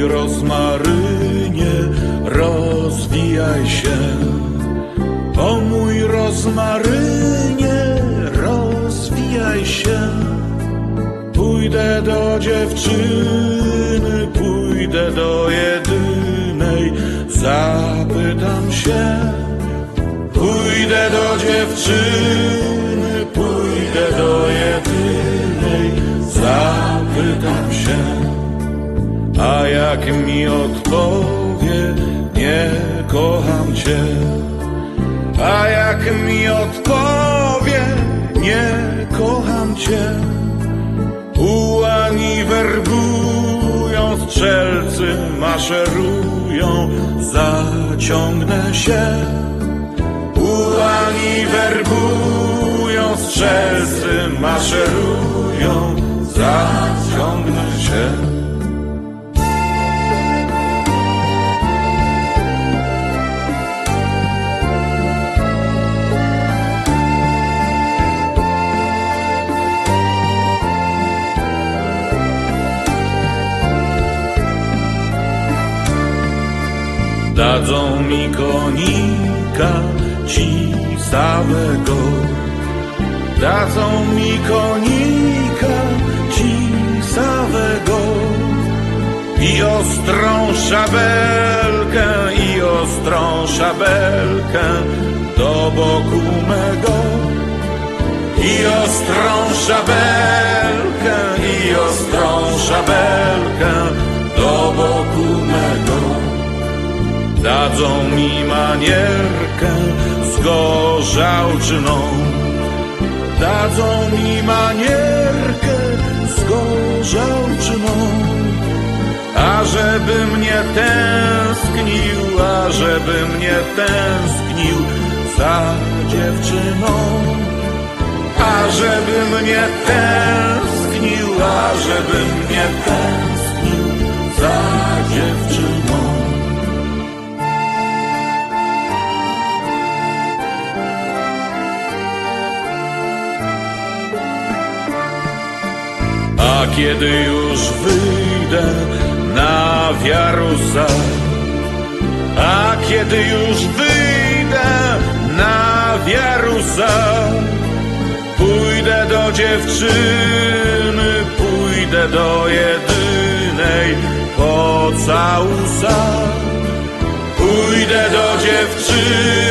rozmarynie, rozwijaj się. O mój rozmarynie, rozwijaj się. Pójdę do dziewczyny, pójdę do jedynej, zapytam się. Pójdę do dziewczyny. Jak mi odpowie, nie kocham cię. A jak mi odpowie, nie kocham cię. Ułani werbują, strzelcy maszerują, zaciągnę się. Ułani werbują, strzelcy maszerują, zaciągnę się. Dadzą mi konika ci samego. Dadzą mi konika ci samego. I ostrą szabelkę, i ostrą szabelkę do boku mego. I ostrą Dadzą mi manierkę zgorzałczyną. Dadzą mi manierkę zgorzałczyną. A żeby mnie tęsknił, a żeby mnie tęsknił za dziewczyną. A żeby mnie tęsknił, a żeby mnie tęsknił Kiedy już wyjdę na wiarusa, a kiedy już wyjdę na wiarusa, pójdę do dziewczyny, pójdę do jedynej po całusa. Pójdę do dziewczyny,